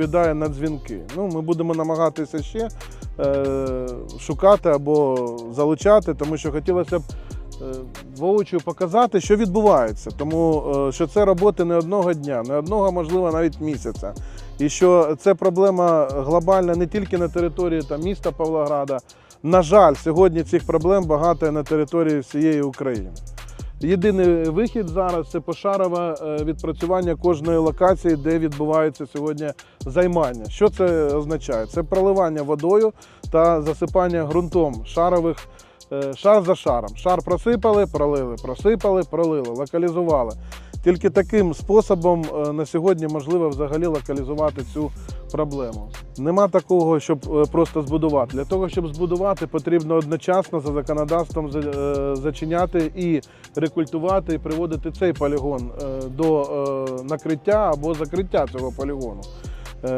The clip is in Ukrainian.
відповідає на дзвінки. Ну, ми будемо намагатися ще е, шукати або залучати, тому що хотілося б е, воочию показати, що відбувається. Тому е, що це роботи не одного дня, не одного, можливо, навіть місяця. І що це проблема глобальна не тільки на території там, міста Павлограда. На жаль, сьогодні цих проблем багато на території всієї України. Єдиний вихід зараз це пошарове відпрацювання кожної локації, де відбувається сьогодні займання. Що це означає? Це проливання водою та засипання ґрунтом шарових е, шар за шаром. Шар просипали, пролили, просипали, пролили, локалізували. Тільки таким способом е, на сьогодні можливо взагалі локалізувати цю проблему. Нема такого, щоб е, просто збудувати. Для того, щоб збудувати, потрібно одночасно за законодавством за- е, зачиняти і рекультувати, і приводити цей полігон е, до накриття або закриття цього полігону.